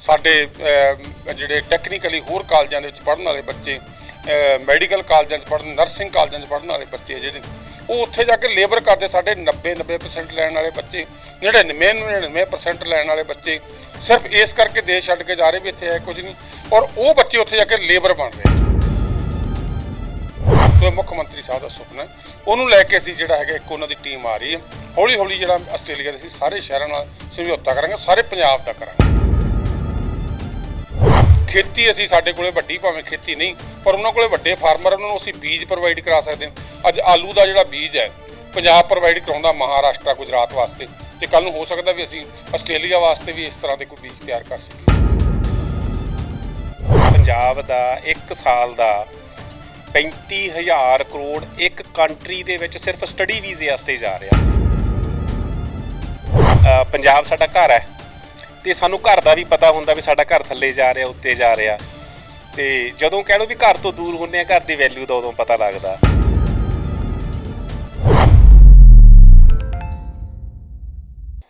ਸਾਡੇ ਜਿਹੜੇ ਟੈਕਨੀਕਲੀ ਹੋਰ ਕਾਲਜਾਂ ਦੇ ਵਿੱਚ ਪੜ੍ਹਨ ਵਾਲੇ ਬੱਚੇ ਮੈਡੀਕਲ ਕਾਲਜਾਂ 'ਚ ਪੜ੍ਹਨ ਨਰਸਿੰਗ ਕਾਲਜਾਂ 'ਚ ਪੜ੍ਹਨ ਵਾਲੇ ਬੱਚੇ ਜਿਹੜੇ, ਉਹ ਉੱਥੇ ਜਾ ਕੇ ਲੇਬਰ ਕਰਦੇ ਸਾਡੇ 90 90% ਲੈਣ ਵਾਲੇ ਬੱਚੇ 99 99% ਲੈਣ ਵਾਲੇ ਬੱਚੇ, ਸਿਰਫ ਇਸ ਕਰਕੇ ਦੇਸ਼ ਛੱਡ ਕੇ ਜਾ ਰਹੇ ਵੀ ਇੱਥੇ ਹੈ ਕੁਝ ਨਹੀਂ, ਔਰ ਉਹ ਬੱਚੇ ਉੱਥੇ ਜਾ ਕੇ ਲੇਬਰ ਬਣ ਰਹੇ ਸੋ ਇਹ ਮੁੱਖ ਮੰਤਰੀ ਸਾਹਿਬ ਦਾ ਸੁਪਨਾ ਉਹਨੂੰ ਲੈ ਕੇ ਅਸੀਂ ਜਿਹੜਾ ਹੈਗਾ ਇੱਕ ਉਹਨਾਂ ਦੀ ਟੀਮ ਆ ਰਹੀ ਹੈ। ਹੌਲੀ ਹੌਲੀ ਜਿਹੜਾ ਆਸਟ੍ਰੇਲੀਆ ਦੇ ਅਸੀਂ ਸਾਰੇ ਸ਼ਹਿਰਾਂ ਨਾਲ ਸਮਝੌਤਾ ਕਰਾਂਗੇ, ਸਾਰੇ ਪੰਜਾਬ ਦਾ ਕਰਾਂਗੇ। ਖੇਤੀ ਅਸੀਂ ਸਾਡੇ ਕੋਲੇ ਵੱਡੀ ਭਾਵੇਂ ਖੇਤੀ ਨਹੀਂ, ਪਰ ਉਹਨਾਂ ਕੋਲੇ ਵੱਡੇ ਫਾਰਮਰ ਉਹਨਾਂ ਨੂੰ ਅਸੀਂ ਬੀਜ ਪ੍ਰੋਵਾਈਡ ਕਰਾ ਸਕਦੇ ਹਾਂ। ਅੱਜ ਆਲੂ ਦਾ ਜਿਹੜਾ ਬੀਜ ਹੈ, ਪੰਜਾਬ ਪ੍ਰੋਵਾਈਡ ਕਰਾਉਂਦਾ ਮਹਾਰਾਸ਼ਟਰ, ਗੁਜਰਾਤ ਵਾਸਤੇ। ਤੇ ਕੱਲ ਨੂੰ ਹੋ ਸਕਦਾ ਵੀ ਅਸੀਂ ਆਸਟ੍ਰੇਲੀਆ ਵਾਸਤੇ ਵੀ ਇਸ ਤਰ੍ਹਾਂ ਦੇ ਕੋਈ ਬੀਜ ਤਿਆਰ ਕਰ ਸਕੀਏ। ਪੰਜਾਬ ਦਾ 1 ਸਾਲ ਦਾ 35000 ਕਰੋੜ ਇੱਕ ਕੰਟਰੀ ਦੇ ਵਿੱਚ ਸਿਰਫ ਸਟੱਡੀ ਵੀਜ਼ੇ ਵਾਸਤੇ ਜਾ ਰਿਹਾ। ਪੰਜਾਬ ਸਾਡਾ ਘਰ ਹੈ। ਤੇ ਸਾਨੂੰ ਘਰ ਦਾ ਵੀ ਪਤਾ ਹੁੰਦਾ ਵੀ ਸਾਡਾ ਘਰ ਥੱਲੇ ਜਾ ਰਿਹਾ, ਉੱਤੇ ਜਾ ਰਿਹਾ। ਤੇ ਜਦੋਂ ਕਹਿ ਲਓ ਵੀ ਘਰ ਤੋਂ ਦੂਰ ਹੁੰਨੇ ਆ, ਘਰ ਦੀ ਵੈਲਿਊ ਦਾ ਉਦੋਂ ਪਤਾ ਲੱਗਦਾ।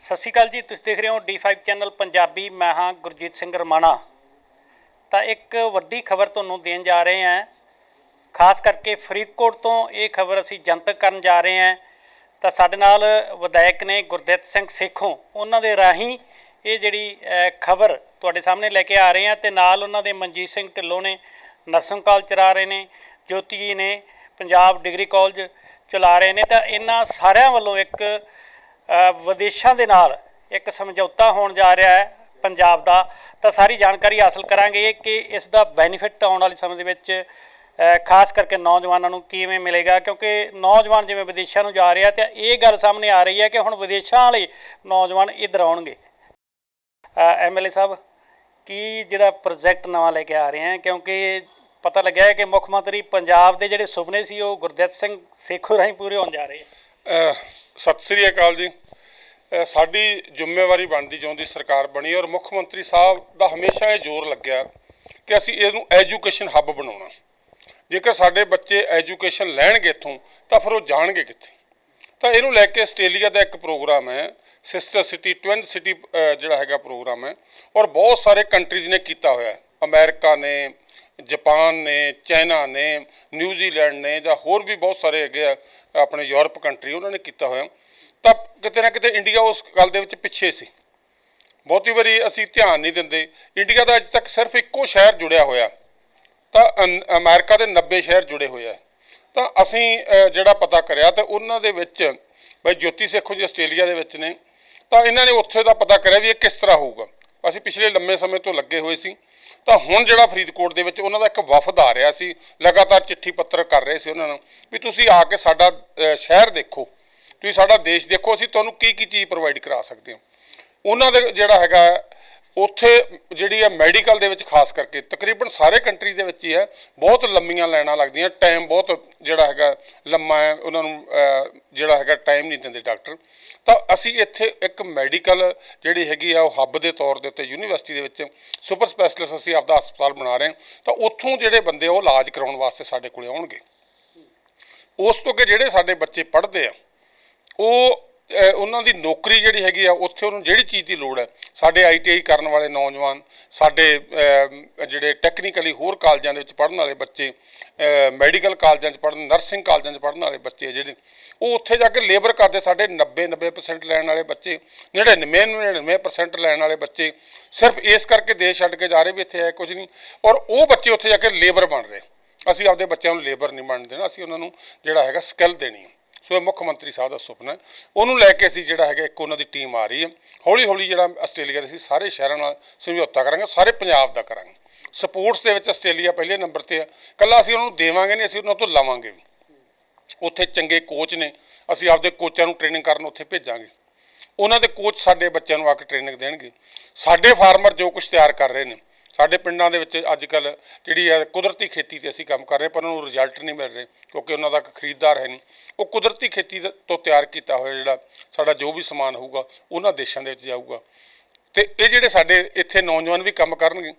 ਸਤਿ ਸ਼੍ਰੀ ਅਕਾਲ ਜੀ, ਤੁਸੀਂ ਦੇਖ ਰਹੇ ਹੋ D5 ਚੈਨਲ ਪੰਜਾਬੀ, ਮੈਂ ਹਾਂ ਗੁਰਜੀਤ ਸਿੰਘ ਰਮਾਣਾ। ਤਾਂ ਇੱਕ ਵੱਡੀ ਖਬਰ ਤੁਹਾਨੂੰ ਦੇਣ ਜਾ ਰਹੇ ਹਾਂ। ਖਾਸ ਕਰਕੇ ਫਰੀਦਕੋਟ ਤੋਂ ਇਹ ਖਬਰ ਅਸੀਂ ਜਨਤਕ ਕਰਨ ਜਾ ਰਹੇ ਹਾਂ। ਤਾਂ ਸਾਡੇ ਨਾਲ ਵਿਧਾਇਕ ਨੇ ਗੁਰਦਿੱਤ ਸਿੰਘ ਸੇਖੋਂ, ਉਹਨਾਂ ਦੇ ਰਾਹੀਂ ਇਹ ਜਿਹੜੀ ਖਬਰ ਤੁਹਾਡੇ ਸਾਹਮਣੇ ਲੈ ਕੇ ਆ ਰਹੇ ਹਾਂ ਤੇ ਨਾਲ ਉਹਨਾਂ ਦੇ ਮਨਜੀਤ ਸਿੰਘ ਢਿੱਲੋਂ ਨੇ ਨਰਸਿੰਗ ਕਾਲਜ ਚਲਾ ਰਹੇ ਨੇ, ਜੋਤੀ ਜੀ ਨੇ, ਪੰਜਾਬ ਡਿਗਰੀ ਕਾਲਜ ਚਲਾ ਰਹੇ ਨੇ, ਤਾਂ ਇਹਨਾਂ ਸਾਰਿਆਂ ਵੱਲੋਂ ਇੱਕ ਵਿਦੇਸ਼ਾਂ ਦੇ ਨਾਲ ਇੱਕ ਸਮਝੌਤਾ ਹੋਣ ਜਾ ਰਿਹਾ ਹੈ ਪੰਜਾਬ ਦਾ। ਤਾਂ ਸਾਰੀ ਜਾਣਕਾਰੀ ਹਾਸਲ ਕਰਾਂਗੇ ਕਿ ਇਸ ਦਾ ਬੈਨੀਫਿਟ ਆਉਣ ਵਾਲੇ ਸਮੇਂ ਦੇ ਵਿੱਚ ਖਾਸ ਕਰਕੇ ਨੌਜਵਾਨਾਂ ਨੂੰ ਕਿਵੇਂ ਮਿਲੇਗਾ, ਕਿਉਂਕਿ ਨੌਜਵਾਨ ਜਿਵੇਂ ਵਿਦੇਸ਼ਾਂ ਨੂੰ ਜਾ ਰਿਹਾ ਤੇ ਇਹ ਗੱਲ ਸਾਹਮਣੇ ਆ ਰਹੀ ਹੈ ਕਿ ਹੁਣ ਵਿਦੇਸ਼ਾਂ ਵਾਲੇ ਨੌਜਵਾਨ ਇੱਧਰ ਆਉਣਗੇ। ਐਮਐਲਏ ਸਾਹਿਬ, ਕੀ ਜਿਹੜਾ ਪ੍ਰੋਜੈਕਟ ਨਵਾਂ ਲੈ ਕੇ ਆ ਰਹੇ ਹੈ? ਕਿਉਂਕਿ ਪਤਾ ਲੱਗਿਆ ਹੈ ਕਿ ਮੁੱਖ ਮੰਤਰੀ ਪੰਜਾਬ ਦੇ ਜਿਹੜੇ ਸੁਪਨੇ ਸੀ, ਉਹ ਗੁਰਦਿੱਤ ਸਿੰਘ ਸੇਖੋ ਰਾਹੀਂ ਪੂਰੇ ਹੋਣ ਜਾ ਰਹੇ ਹੈ। ਸਤਿ ਸ੍ਰੀ ਅਕਾਲ ਜੀ। ਸਾਡੀ ਜ਼ਿੰਮੇਵਾਰੀ ਬਣਦੀ ਜਿਉਂਦੀ ਸਰਕਾਰ ਬਣੀ ਔਰ ਮੁੱਖ ਮੰਤਰੀ ਸਾਹਿਬ ਦਾ ਹਮੇਸ਼ਾ ਇਹ ਜ਼ੋਰ ਲੱਗਿਆ ਕਿ ਅਸੀਂ ਇਹਨੂੰ ਐਜੂਕੇਸ਼ਨ ਹੱਬ ਬਣਾਉਣਾ। ਜੇਕਰ ਸਾਡੇ ਬੱਚੇ ਐਜੂਕੇਸ਼ਨ ਲੈਣਗੇ ਇੱਥੋਂ, ਤਾਂ ਫਿਰ ਉਹ ਜਾਣਗੇ ਕਿੱਥੇ? ਤਾਂ ਇਹਨੂੰ ਲੈ ਕੇ ਆਸਟ੍ਰੇਲੀਆ ਦਾ ਇੱਕ ਪ੍ਰੋਗਰਾਮ ਹੈ ਸਿਸਟਰ ਸਿਟੀ ਟਵਿਨ ਸਿਟੀ ਜਿਹੜਾ ਹੈਗਾ ਪ੍ਰੋਗਰਾਮ ਹੈ। ਔਰ ਬਹੁਤ ਸਾਰੇ ਕੰਟਰੀਜ਼ ਨੇ ਕੀਤਾ ਹੋਇਆ ਹੈ। ਅਮਰੀਕਾ ਨੇ, ਜਾਪਾਨ ਨੇ, ਚਾਈਨਾ ਨੇ ਨਿਊਜ਼ੀਲੈਂਡ ਨੇ ਜਾਂ ਹੋਰ ਵੀ ਬਹੁਤ ਸਾਰੇ ਹੈਗੇ ਆ, ਆਪਣੇ ਯੂਰਪ ਕੰਟਰੀ ਉਹਨਾਂ ਨੇ ਕੀਤਾ ਹੋਇਆ। ਤਾਂ ਕਿਤੇ ਨਾ ਕਿਤੇ ਇੰਡੀਆ ਉਸ ਗੱਲ ਦੇ ਵਿੱਚ ਪਿੱਛੇ ਸੀ। ਬਹੁਤੀ ਵਾਰੀ ਅਸੀਂ ਧਿਆਨ ਨਹੀਂ ਦਿੰਦੇ। ਇੰਡੀਆ ਦਾ ਅੱਜ ਤੱਕ ਸਿਰਫ ਇੱਕੋ ਸ਼ਹਿਰ ਜੁੜਿਆ ਹੋਇਆ। ਤਾਂ ਅਨ- ਅਮਰੀਕਾ ਦੇ 90 ਸ਼ਹਿਰ ਜੁੜੇ ਹੋਏ ਆ। ਤਾਂ ਅਸੀਂ ਜਿਹੜਾ ਪਤਾ ਕਰਿਆ ਤਾਂ ਉਹਨਾਂ ਦੇ ਵਿੱਚ, ਬਈ ਜੋਤੀ ਸੇਖੋ ਜੀ ਆਸਟ੍ਰੇਲੀਆ ਦੇ ਵਿੱਚ ਨੇ। ਤਾਂ ਇਹਨਾਂ ਨੇ ਉੱਥੇ ਦਾ ਪਤਾ ਕਰਿਆ ਵੀ ਇਹ ਕਿਸ ਤਰ੍ਹਾਂ ਹੋਊਗਾ। ਅਸੀਂ ਪਿਛਲੇ ਲੰਮੇ ਸਮੇਂ ਤੋਂ ਲੱਗੇ ਹੋਏ ਸੀ। ਤਾਂ ਹੁਣ ਜਿਹੜਾ ਫਰੀਦਕੋਟ ਦੇ ਵਿੱਚ ਉਹਨਾਂ ਦਾ ਇੱਕ ਵਫਦ ਆ ਰਿਹਾ ਸੀ, ਲਗਾਤਾਰ ਚਿੱਠੀ ਪੱਤਰ ਕਰ ਰਹੇ ਸੀ ਉਹਨਾਂ ਨੂੰ ਵੀ ਤੁਸੀਂ ਆ ਕੇ ਸਾਡਾ ਸ਼ਹਿਰ ਦੇਖੋ। ਤੁਸੀਂ ਸਾਡਾ ਦੇਸ਼ ਦੇਖੋ, ਅਸੀਂ ਤੁਹਾਨੂੰ ਕੀ ਕੀ ਚੀਜ਼ ਪ੍ਰੋਵਾਈਡ ਕਰਾ ਸਕਦੇ ਹਾਂ। ਉਹਨਾਂ ਦੇ ਜਿਹੜਾ ਹੈਗਾ ਉੱਥੇ ਜਿਹੜੀ ਹੈ ਮੈਡੀਕਲ ਦੇ ਵਿੱਚ ਖਾਸ ਕਰਕੇ, ਤਕਰੀਬਨ ਸਾਰੇ ਕੰਟਰੀ ਦੇ ਵਿੱਚ ਹੀ ਹੈ, ਬਹੁਤ ਲੰਮੀਆਂ ਲਾਈਨਾਂ ਲੱਗਦੀਆਂ ਟਾਈਮ ਬਹੁਤ ਜਿਹੜਾ ਹੈਗਾ ਲੰਮਾ ਹੈ, ਉਹਨਾਂ ਨੂੰ ਜਿਹੜਾ ਹੈਗਾ ਟਾਈਮ ਨਹੀਂ ਦਿੰਦੇ ਡਾਕਟਰ ਤਾਂ ਅਸੀਂ ਇੱਥੇ ਇੱਕ ਮੈਡੀਕਲ ਜਿਹੜੀ ਹੈਗੀ ਆ, ਉਹ ਹੱਬ ਦੇ ਤੌਰ ਦੇ ਉੱਤੇ ਯੂਨੀਵਰਸਿਟੀ ਦੇ ਵਿੱਚ ਸੁਪਰ ਸਪੈਸ਼ਲਿਸਟ ਅਸੀਂ ਆਪਦਾ ਹਸਪਤਾਲ ਬਣਾ ਰਹੇ ਹਾਂ, ਤਾਂ ਉੱਥੋਂ ਜਿਹੜੇ ਬੰਦੇ ਉਹ ਇਲਾਜ ਕਰਾਉਣ ਵਾਸਤੇ ਸਾਡੇ ਕੋਲੇ ਆਉਣਗੇ। ਉਸ ਤੋਂ ਅੱਗੇ ਜਿਹੜੇ ਸਾਡੇ ਬੱਚੇ ਪੜ੍ਹਦੇ ਆ, ਉਹ ਉਹਨਾਂ ਦੀ ਨੌਕਰੀ ਜਿਹੜੀ ਹੈਗੀ ਆ, ਉੱਥੇ ਉਹਨੂੰ ਜਿਹੜੀ ਚੀਜ਼ ਦੀ ਲੋੜ ਹੈ, ਸਾਡੇ ਆਈਟੀਆਈ ਕਰਨ ਵਾਲੇ ਨੌਜਵਾਨ, ਸਾਡੇ ਜਿਹੜੇ ਟੈਕਨੀਕਲੀ ਹੋਰ ਕਾਲਜਾਂ ਦੇ ਵਿੱਚ ਪੜ੍ਹਨ ਵਾਲੇ ਬੱਚੇ ਮੈਡੀਕਲ ਕਾਲਜਾਂ 'ਚ ਪੜ੍ਹਨ ਨਰਸਿੰਗ ਕਾਲਜਾਂ 'ਚ ਪੜ੍ਹਨ ਵਾਲੇ ਬੱਚੇ ਆ ਜਿਹੜੇ, ਉਹ ਉੱਥੇ ਜਾ ਕੇ ਲੇਬਰ ਕਰਦੇ ਸਾਡੇ 90 90% ਲੈਣ ਵਾਲੇ ਬੱਚੇ 99 99% ਲੈਣ ਵਾਲੇ ਬੱਚੇ, ਸਿਰਫ ਇਸ ਕਰਕੇ ਦੇਸ਼ ਛੱਡ ਕੇ ਜਾ ਰਹੇ ਵੀ ਇੱਥੇ ਹੈ ਕੁਝ ਨਹੀਂ, ਔਰ ਉਹ ਬੱਚੇ ਉੱਥੇ ਜਾ ਕੇ ਲੇਬਰ ਬਣ ਰਹੇ। ਅਸੀਂ ਆਪਦੇ ਬੱਚਿਆਂ ਨੂੰ ਲੇਬਰ ਨਹੀਂ ਬਣਨ ਦੇਣਾ, ਅਸੀਂ ਉਹਨਾਂ ਨੂੰ ਜਿਹੜਾ ਹੈਗਾ ਸਕਿੱਲ ਦੇਣੀ ਹੈ। ਸੋ ਇਹ ਮੁੱਖ ਮੰਤਰੀ ਸਾਹਿਬ ਦਾ ਸੁਪਨਾ ਹੈ। ਉਹਨੂੰ ਲੈ ਕੇ ਅਸੀਂ ਜਿਹੜਾ ਹੈਗਾ ਇੱਕ ਉਹਨਾਂ ਦੀ ਟੀਮ ਆ ਰਹੀ ਹੈ। ਹੌਲੀ ਹੌਲੀ ਜਿਹੜਾ ਆਸਟ੍ਰੇਲੀਆ ਦੇ ਅਸੀਂ ਸਾਰੇ ਸ਼ਹਿਰਾਂ ਨਾਲ ਸਮਝੌਤਾ ਕਰਾਂਗੇ, ਸਾਰੇ ਪੰਜਾਬ ਦਾ ਕਰਾਂਗੇ। ਸਪੋਰਟਸ ਦੇ ਵਿੱਚ ਆਸਟ੍ਰੇਲੀਆ ਪਹਿਲੇ ਨੰਬਰ ਤੇ ਆ ਕੱਲਾ ਅਸੀਂ ਉਹਨਾਂ ਨੂੰ ਦੇਵਾਂਗੇ ਨਹੀਂ, ਅਸੀਂ ਉਹਨਾਂ ਤੋਂ ਲਵਾਂਗੇ ਵੀ। ਉੱਥੇ ਚੰਗੇ ਕੋਚ ਨੇ, ਅਸੀਂ ਆਪਦੇ ਕੋਚਾਂ ਨੂੰ ਟ੍ਰੇਨਿੰਗ ਕਰਨ ਉੱਥੇ ਭੇਜਾਂਗੇ। ਉਹਨਾਂ ਦੇ ਕੋਚ ਸਾਡੇ ਬੱਚਿਆਂ ਨੂੰ ਆ ਕੇ ਟ੍ਰੇਨਿੰਗ ਦੇਣਗੇ। ਸਾਡੇ ਫਾਰਮਰ ਜੋ ਕੁਝ ਤਿਆਰ ਕਰ ਰਹੇ ਨੇ ਸਾਡੇ ਪਿੰਡਾਂ ਦੇ ਵਿੱਚ ਅੱਜ ਕੱਲ ਜਿਹੜੀ ਹੈ ਕੁਦਰਤੀ ਖੇਤੀ ਤੇ ਅਸੀਂ ਕੰਮ ਕਰ ਰਹੇ ਪਰ ਉਹਨਾਂ ਨੂੰ ਰਿਜ਼ਲਟ ਨਹੀਂ ਮਿਲ ਰਹੇ ਕਿਉਂਕਿ ਉਹਨਾਂ ਦਾ ਖਰੀਦਦਾਰ ਹੈ ਨਹੀਂ। ਉਹ ਕੁਦਰਤੀ ਖੇਤੀ ਤੋਂ ਤਿਆਰ ਕੀਤਾ ਹੋਇਆ ਜਿਹੜਾ ਸਾਡਾ ਜੋ ਵੀ ਸਮਾਨ ਹੋਊਗਾ, ਉਹਨਾਂ ਦੇਸ਼ਾਂ ਦੇ ਵਿੱਚ ਜਾਊਗਾ। ਤੇ ਇਹ ਜਿਹੜੇ ਸਾਡੇ ਇੱਥੇ ਨੌਜਵਾਨ ਵੀ ਕੰਮ ਕਰਨਗੇ,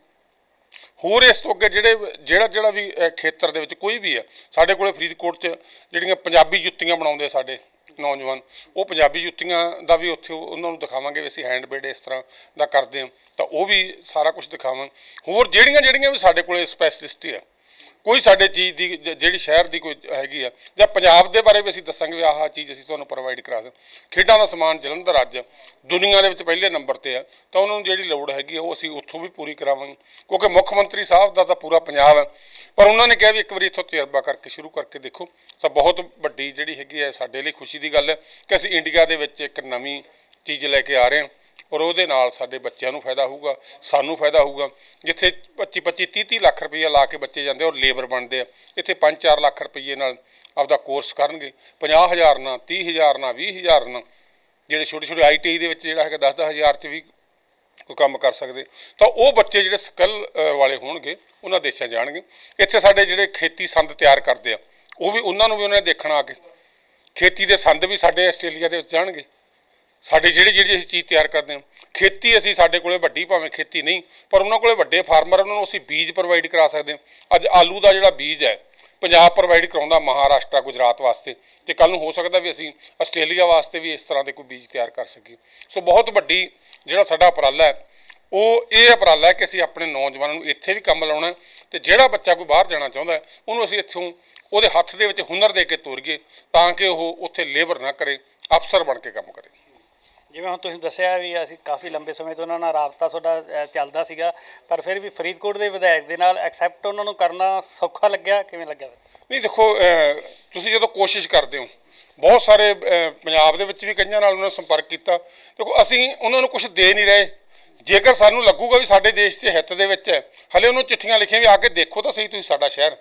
ਹੋਰ ਇਸ ਤੋਂ ਅੱਗੇ ਜਿਹੜੇ ਜਿਹੜਾ ਜਿਹੜਾ ਵੀ ਖੇਤਰ ਦੇ ਵਿੱਚ ਕੋਈ ਵੀ ਹੈ, ਸਾਡੇ ਕੋਲੇ ਫਰੀਦਕੋਟ 'ਚ ਜਿਹੜੀਆਂ ਪੰਜਾਬੀ ਜੁੱਤੀਆਂ ਬਣਾਉਂਦੇ ਸਾਡੇ ਨੌਜਵਾਨ। ਉਹ ਪੰਜਾਬੀ ਜੁੱਤੀਆਂ ਦਾ ਵੀ ਉੱਥੇ ਉਹਨਾਂ ਨੂੰ ਦਿਖਾਵਾਂਗੇ ਵੀ ਅਸੀਂ ਹੈਂਡਮੇਡ ਇਸ ਤਰ੍ਹਾਂ ਦਾ ਕਰਦੇ ਹਾਂ। ਤਾਂ ਉਹ ਵੀ ਸਾਰਾ ਕੁਝ ਦਿਖਾਵਾਂ। ਹੋਰ ਜਿਹੜੀਆਂ ਜਿਹੜੀਆਂ ਵੀ ਸਾਡੇ ਕੋਲੇ ਸਪੈਸ਼ਲਿਸਟ ਆ ਕੋਈ ਸਾਡੇ ਚੀਜ਼ ਦੀ, ਜ- ਜਿਹੜੀ ਸ਼ਹਿਰ ਦੀ ਕੋਈ ਹੈਗੀ ਆ, ਜਾਂ ਪੰਜਾਬ ਦੇ ਬਾਰੇ ਵੀ ਅਸੀਂ ਦੱਸਾਂਗੇ ਵੀ ਆਹ ਆਹ ਚੀਜ਼ ਅਸੀਂ ਤੁਹਾਨੂੰ ਪ੍ਰੋਵਾਈਡ ਕਰਾ ਸਕਦੇ ਖੇਡਾਂ ਦਾ ਸਮਾਨ ਜਲੰਧਰ ਅੱਜ ਦੁਨੀਆ ਦੇ ਵਿੱਚ ਪਹਿਲੇ ਨੰਬਰ ਤੇ ਆ, ਤਾਂ ਉਹਨਾਂ ਨੂੰ ਜਿਹੜੀ ਲੋੜ ਹੈਗੀ ਆ, ਉਹ ਅਸੀਂ ਉੱਥੋਂ ਵੀ ਪੂਰੀ ਕਰਾਵਾਂਗੇ। ਕਿਉਂਕਿ ਮੁੱਖ ਮੰਤਰੀ ਸਾਹਿਬ ਦਾ ਤਾਂ ਪੂਰਾ ਪੰਜਾਬ ਹੈ ਪਰ ਉਹਨਾਂ ਨੇ ਕਿਹਾ ਵੀ ਇੱਕ ਵਾਰੀ ਇੱਥੋਂ ਤਜਰਬਾ ਕਰਕੇ ਸ਼ੁਰੂ ਕਰਕੇ ਦੇਖੋ, ਤਾਂ ਬਹੁਤ ਵੱਡੀ ਜਿਹੜੀ ਹੈਗੀ ਹੈ ਸਾਡੇ ਲਈ ਖੁਸ਼ੀ ਦੀ ਗੱਲ ਹੈ ਕਿ ਅਸੀਂ ਇੰਡੀਆ ਦੇ ਵਿੱਚ ਇੱਕ ਨਵੀਂ ਚੀਜ਼ ਲੈ ਕੇ ਆ ਰਹੇ ਹਾਂ। ਔਰ ਉਹਦੇ ਨਾਲ ਸਾਡੇ ਬੱਚਿਆਂ ਨੂੰ ਫਾਇਦਾ ਹੋਊਗਾ, ਸਾਨੂੰ ਫਾਇਦਾ ਹੋਊਗਾ। ਜਿੱਥੇ 25 25 30 30 ਲੱਖ ਰੁਪਈਆ ਲਾ ਕੇ ਬੱਚੇ ਜਾਂਦੇ ਔਰ ਲੇਬਰ ਬਣਦੇ ਆ, ਇੱਥੇ 5-4 ਲੱਖ ਰੁਪਈਏ ਨਾਲ ਆਪਦਾ ਕੋਰਸ ਕਰਨਗੇ। 50000 ਨਾਲ 30000 ਨਾਲ 20000 ਨਾਲ, ਜਿਹੜੇ ਛੋਟੇ ਛੋਟੇ ਆਈਟੀਆਈ ਦੇ ਵਿੱਚ ਜਿਹੜਾ ਹੈਗਾ 10-10000 ਚ ਵੀ ਕੋਈ ਕੰਮ ਕਰ ਸਕਦੇ। ਤਾਂ ਉਹ ਬੱਚੇ ਜਿਹੜੇ ਸਕਿੱਲ ਵਾਲੇ ਹੋਣਗੇ, ਉਹਨਾਂ ਦੇਸ਼ਾਂ ਜਾਣਗੇ। ਇੱਥੇ ਸਾਡੇ ਜਿਹੜੇ ਖੇਤੀ ਸੰਦ ਤਿਆਰ ਕਰਦੇ ਆ, ਉਹ ਵੀ ਉਹਨਾਂ ਨੂੰ ਵੀ ਉਹਨਾਂ ਨੇ ਦੇਖਣਾ ਆ ਕੇ। ਖੇਤੀ ਦੇ ਸੰਦ ਵੀ ਸਾਡੇ ਆਸਟ੍ਰੇਲੀਆ ਦੇ ਵਿੱਚ ਜਾਣਗੇ। ਸਾਡੇ ਜਿਹੜੀ ਜਿਹੜੀ ਅਸੀਂ ਚੀਜ਼ ਤਿਆਰ ਕਰਦੇ ਹਾਂ, ਖੇਤੀ ਅਸੀਂ ਸਾਡੇ ਕੋਲੇ ਵੱਡੀ ਭਾਵੇਂ ਖੇਤੀ ਨਹੀਂ, ਪਰ ਉਹਨਾਂ ਕੋਲੇ ਵੱਡੇ ਫਾਰਮਰ ਉਹਨਾਂ ਨੂੰ ਅਸੀਂ ਬੀਜ ਪ੍ਰੋਵਾਈਡ ਕਰਾ ਸਕਦੇ ਹਾਂ। ਅੱਜ ਆਲੂ ਦਾ ਜਿਹੜਾ ਬੀਜ ਹੈ, ਪੰਜਾਬ ਪ੍ਰੋਵਾਈਡ ਕਰਾਉਂਦਾ ਮਹਾਰਾਸ਼ਟਰ, ਗੁਜਰਾਤ ਵਾਸਤੇ। ਤੇ ਕੱਲ ਨੂੰ ਹੋ ਸਕਦਾ ਵੀ ਅਸੀਂ ਆਸਟ੍ਰੇਲੀਆ ਵਾਸਤੇ ਵੀ ਇਸ ਤਰ੍ਹਾਂ ਦੇ ਕੋਈ ਬੀਜ ਤਿਆਰ ਕਰ ਸਕੀਏ। ਸੋ ਬਹੁਤ ਵੱਡੀ ਜਿਹੜਾ ਸਾਡਾ ਉਪਰਾਲਾ ਹੈ, ਉਹ ਇਹ ਉਪਰਾਲਾ ਹੈ ਕਿ ਅਸੀਂ ਆਪਣੇ ਨੌਜਵਾਨਾਂ ਨੂੰ ਇੱਥੇ ਵੀ ਕੰਮ ਲਾਉਣਾ ਹੈ ਤੇ ਜਿਹੜਾ ਬੱਚਾ ਕੋਈ ਬਾਹਰ ਜਾਣਾ ਚਾਹੁੰਦਾ ਹੈ, ਉਹਨੂੰ ਅਸੀਂ ਇੱਥੋਂ ਉਹਦੇ ਹੱਥ ਦੇ ਵਿੱਚ ਹੁਨਰ ਦੇ ਕੇ ਤੋਰੀਏ ਤਾਂ ਕਿ ਉਹ ਉੱਥੇ ਲੇਬਰ ਨਾ ਕਰੇ, ਅਫਸਰ ਬਣ ਕੇ ਕੰਮ ਕਰੇ। ਜਿਵੇਂ ਹੁਣ ਤੁਸੀਂ ਦੱਸਿਆ ਵੀ ਅਸੀਂ ਕਾਫੀ ਲੰਬੇ ਸਮੇਂ ਤੋਂ ਉਹਨਾਂ ਨਾਲ ਰਾਬਤਾ ਤੁਹਾਡਾ ਚੱਲਦਾ ਸੀਗਾ, ਪਰ ਫਿਰ ਵੀ ਫਰੀਦਕੋਟ ਦੇ ਵਿਧਾਇਕ ਦੇ ਨਾਲ ਐਕਸੈਪਟ ਉਹਨਾਂ ਨੂੰ ਕਰਨਾ ਸੌਖਾ ਲੱਗਿਆ, ਕਿਵੇਂ ਲੱਗਿਆ ਨਹੀਂ, ਦੇਖੋ ਤੁਸੀਂ ਜਦੋਂ ਕੋਸ਼ਿਸ਼ ਕਰਦੇ ਹੋ, ਬਹੁਤ ਸਾਰੇ ਪੰਜਾਬ ਦੇ ਵਿੱਚ ਵੀ ਕਈਆਂ ਨਾਲ ਉਹਨਾਂ ਸੰਪਰਕ ਕੀਤਾ, ਦੇਖੋ, ਅਸੀਂ ਉਹਨਾਂ ਨੂੰ ਕੁਝ ਦੇ ਨਹੀਂ ਰਹੇ। ਜੇਕਰ ਸਾਨੂੰ ਲੱਗੂਗਾ ਵੀ ਸਾਡੇ ਦੇਸ਼ ਦੇ ਹਿੱਤ ਦੇ ਵਿੱਚ ਹੈ, ਹਲੇ ਉਹਨੂੰ ਚਿੱਠੀਆਂ ਲਿਖੀਆਂ ਵੀ ਆ ਕੇ ਦੇਖੋ ਤਾਂ ਸਹੀ ਤੁਸੀਂ ਸਾਡਾ ਸ਼ਹਿਰ।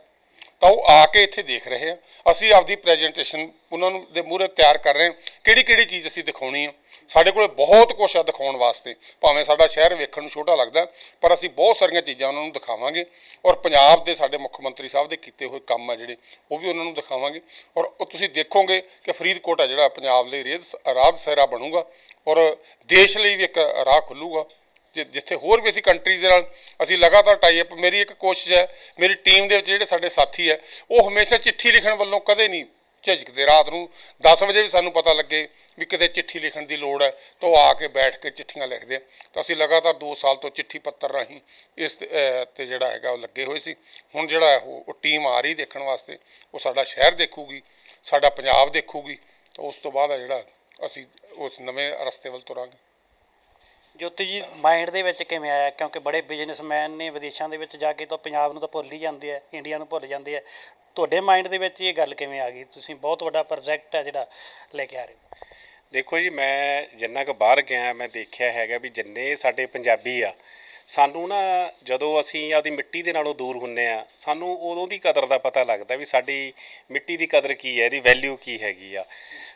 ਤਾਂ ਉਹ ਆ ਕੇ ਇੱਥੇ ਦੇਖ ਰਹੇ ਆ। ਅਸੀਂ ਆਪਦੀ ਪ੍ਰੈਜੈਂਟੇਸ਼ਨ ਉਹਨਾਂ ਨੂੰ ਦੇ ਮੂਹਰੇ ਤਿਆਰ ਕਰ ਰਹੇ ਹਾਂ ਕਿਹੜੀ ਕਿਹੜੀ ਚੀਜ਼ ਅਸੀਂ ਦਿਖਾਉਣੀ ਆ। ਸਾਡੇ ਕੋਲੇ ਬਹੁਤ ਕੁਝ ਆ ਦਿਖਾਉਣ ਵਾਸਤੇ। ਭਾਵੇਂ ਸਾਡਾ ਸ਼ਹਿਰ ਵੇਖਣ ਨੂੰ ਛੋਟਾ ਲੱਗਦਾ, ਪਰ ਅਸੀਂ ਬਹੁਤ ਸਾਰੀਆਂ ਚੀਜ਼ਾਂ ਉਹਨਾਂ ਨੂੰ ਦਿਖਾਵਾਂਗੇ। ਔਰ ਪੰਜਾਬ ਦੇ ਸਾਡੇ ਮੁੱਖ ਮੰਤਰੀ ਸਾਹਿਬ ਦੇ ਕੀਤੇ ਹੋਏ ਕੰਮ ਆ ਜਿਹੜੇ, ਉਹ ਵੀ ਉਹਨਾਂ ਨੂੰ ਦਿਖਾਵਾਂਗੇ। ਔਰ ਉਹ ਤੁਸੀਂ ਦੇਖੋਗੇ ਕਿ ਫਰੀਦਕੋਟ ਆ ਜਿਹੜਾ ਪੰਜਾਬ ਲਈ ਰੇਦ ਰਾਹ ਸਹਿਰਾ ਬਣੂਗਾ ਔਰ ਦੇਸ਼ ਲਈ ਵੀ ਇੱਕ ਰਾਹ ਖੁੱਲੂਗਾ। ਜਿ- ਜਿੱਥੇ ਹੋਰ ਵੀ ਅਸੀਂ ਕੰਟਰੀਜ਼ ਦੇ ਨਾਲ ਅਸੀਂ ਲਗਾਤਾਰ ਟਾਈ ਅਪ ਮੇਰੀ ਇੱਕ ਕੋਸ਼ਿਸ਼ ਹੈ, ਮੇਰੀ ਟੀਮ ਦੇ ਵਿੱਚ ਜਿਹੜੇ ਸਾਡੇ ਸਾਥੀ ਹੈ, ਉਹ ਹਮੇਸ਼ਾ ਚਿੱਠੀ ਲਿਖਣ ਵੱਲੋਂ ਕਦੇ ਨਹੀਂ ਝਿਜਕਦੇ ਰਾਤ ਨੂੰ 10 ਵਜੇ ਵੀ ਸਾਨੂੰ ਪਤਾ ਲੱਗੇ ਵੀ ਕਿਤੇ ਚਿੱਠੀ ਲਿਖਣ ਦੀ ਲੋੜ ਹੈ ਤਾਂ ਉਹ ਆ ਕੇ ਬੈਠ ਕੇ ਚਿੱਠੀਆਂ ਲਿਖਦੇ ਆ। ਤਾਂ ਅਸੀਂ ਲਗਾਤਾਰ 2 ਸਾਲ ਤੋਂ ਚਿੱਠੀ ਪੱਤਰ ਰਾਹੀਂ ਇਸ ਤੇ, ਜਿਹੜਾ ਹੈਗਾ ਉਹ ਲੱਗੇ ਹੋਏ ਸੀ। ਹੁਣ ਜਿਹੜਾ ਉਹ ਉਹ ਟੀਮ ਆ ਰਹੀ ਦੇਖਣ ਵਾਸਤੇ। ਉਹ ਸਾਡਾ ਸ਼ਹਿਰ ਦੇਖੂਗੀ ਸਾਡਾ ਪੰਜਾਬ ਦੇਖੂਗੀ। ਤਾਂ ਉਸ ਤੋਂ ਬਾਅਦ ਆ ਜਿਹੜਾ ਅਸੀਂ ਉਸ ਨਵੇਂ ਰਸਤੇ ਵੱਲ ਤੁਰਾਂਗੇ। ਜੋਤੀ ਜੀ ਮਾਈਂਡ ਦੇ ਵਿੱਚ ਕਿਵੇਂ ਆਇਆ? ਕਿਉਂਕਿ ਬੜੇ ਬਿਜ਼ਨਸਮੈਨ ਨੇ ਵਿਦੇਸ਼ਾਂ ਦੇ ਵਿੱਚ ਜਾ ਕੇ ਤਾਂ ਪੰਜਾਬ ਨੂੰ ਤਾਂ ਭੁੱਲ ਹੀ ਜਾਂਦੇ ਆ ਇੰਡੀਆ ਨੂੰ ਭੁੱਲ ਜਾਂਦੇ ਆ। ਤੁਹਾਡੇ ਮਾਈਂਡ ਦੇ ਵਿੱਚ ਇਹ ਗੱਲ ਕਿਵੇਂ ਆ ਗਈ? ਤੁਸੀਂ ਬਹੁਤ ਵੱਡਾ ਪ੍ਰੋਜੈਕਟ ਹੈ ਜਿਹੜਾ ਲੈ ਕੇ ਆ ਰਹੇ ਹੋ। ਦੇਖੋ ਜੀ, ਮੈਂ ਜਿੰਨਾ ਕੁ ਬਾਹਰ ਗਿਆ, ਮੈਂ ਦੇਖਿਆ ਹੈਗਾ ਵੀ ਜਿੰਨੇ ਸਾਡੇ ਪੰਜਾਬੀ ਆ, ਸਾਨੂੰ ਨਾ ਜਦੋਂ ਅਸੀਂ ਆਪਦੀ ਮਿੱਟੀ ਦੇ ਨਾਲੋਂ ਦੂਰ ਹੁੰਨੇ ਆ, ਸਾਨੂੰ ਉਦੋਂ ਦੀ ਕਦਰ ਦਾ ਪਤਾ ਲੱਗਦਾ ਵੀ ਸਾਡੀ ਮਿੱਟੀ ਦੀ ਕਦਰ ਕੀ ਹੈ, ਇਹਦੀ ਵੈਲਿਊ ਕੀ ਹੈਗੀ ਆ।